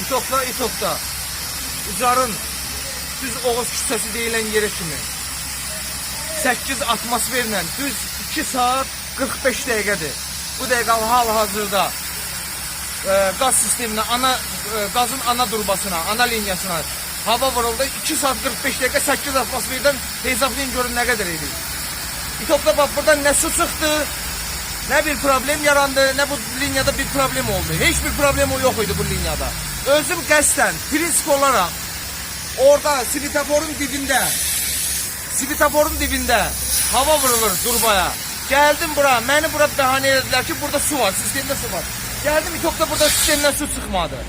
İtokda, İtokda. Ucarın düz Oğuz küçəsi deyilən yerə kimi 8 atmosferlə düz 2 saat 45 dəqiqədir. Bu dəqiqə hal-hazırda e, qaz sisteminə, ana e, qazın ana durbasına, ana liniyasına hava vuruldu. 2 saat 45 dəqiqə 8 atmosferdən hesablayın görün nə qədər idi. İtopda bax buradan nə su çıxdı, nə bir problem yarandı, nə bu liniyada bir problem oldu. Heç bir problem yok idi bu liniyada. Özüm qəsdən, prinsip olarak orada svetoforun dibində, svetoforun dibində hava vurulur durbaya. Geldim bura, məni bura bəhanə etdilər ki, burada su var, sistemdə su var. Geldim İtopda burada sistemdən su çıxmadı.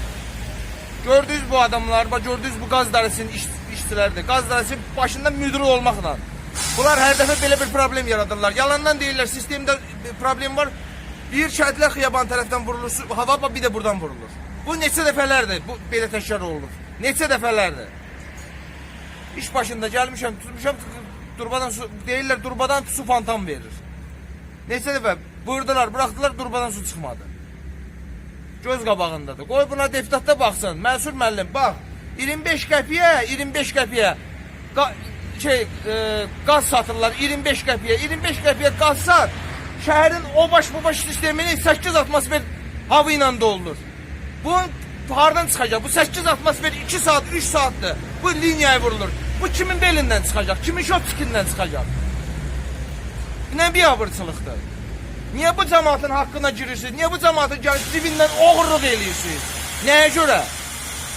Gördünüz bu adamlar, gördünüz bu gaz dairəsinin iş, işçiləridir. Qaz dairəsi başında müdürü olmaqla. Bunlar hər dəfə belə bir problem yaradırlar. Yalandan deyirlər, sistemdə problem var. Bir şəhidlər xiyaban tərəfdən vurulur, hava bir də buradan vurulur. Bu neçə dəfələrdir bu belə təkrar olunur. Neçə dəfələrdir. İş başında gəlmişəm, tutmuşam durbadan su deyirlər durbadan su fantam verir. Neçə dəfə buyurdular, buraxdılar durbadan su çıxmadı. Göz qabağındadır. Qoy buna deputatda baxsın. Mənsur müəllim, bax. 25 qəpiyə, 25 qəpiyə şey, e, qaz satırlar 25 qəpiyə. 25 qəpiyə qaz sat. Şəhərin o baş bu baş sistemini 8 atmosfer hava ilə doldur. Bu hardan çıxacaq? Bu 8 atmosfer 2 saat, 3 saatdır. Bu liniyaya vurulur. Bu kimin belindən çıxacaq? Kimin şotskindən çıxacaq? Nə biabırçılıqdır? Niye bu cemaatin hakkına girirsiniz? Niye bu cemaatin dibindən oğurluq eləyirsiniz? Nəyə görə?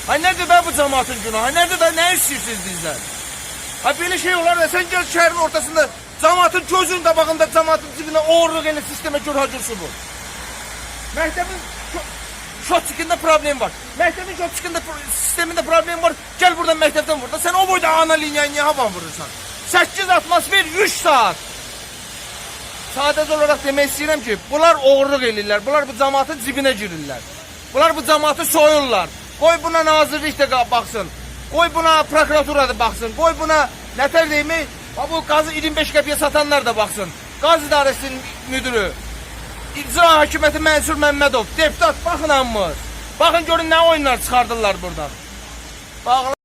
Ha nədir be bu cemaatin günahı? Nədir be nə istəyirsiniz bizdən? Ha belə şey olar da sən gəl şəhərin ortasında cemaatin gözünün qabağında cemaatin dibindən oğurluq elə sistemə gör hacırsın bu. Məktəbin şotçikində problem var. Məktəbin şotçikində pro- sistemində problem var. Gəl buradan məktəbdən vur da. Sən o boyda ana liniyaya niyə havan vurursan? 8 atmosfer 3 saat. Sadəcə olaraq demək istəyirəm ki, bunlar oğurluq eləyirlər. Bunlar bu cəmaatın cibinə girirlər. Bunlar bu cəmaatı soyurlar. Qoy buna nazirlik də baxsın. Qoy buna prokuratura da baxsın. Qoy buna nətər deyimi, ha bu qazı 25 qəpiyə satanlar da baxsın. Qaz idarəsinin müdürü, İcra hakimiyyəti Mənsur Məmmədov, deputat baxın amma. Baxın görün nə oyunlar çıxardırlar buradan. Bağla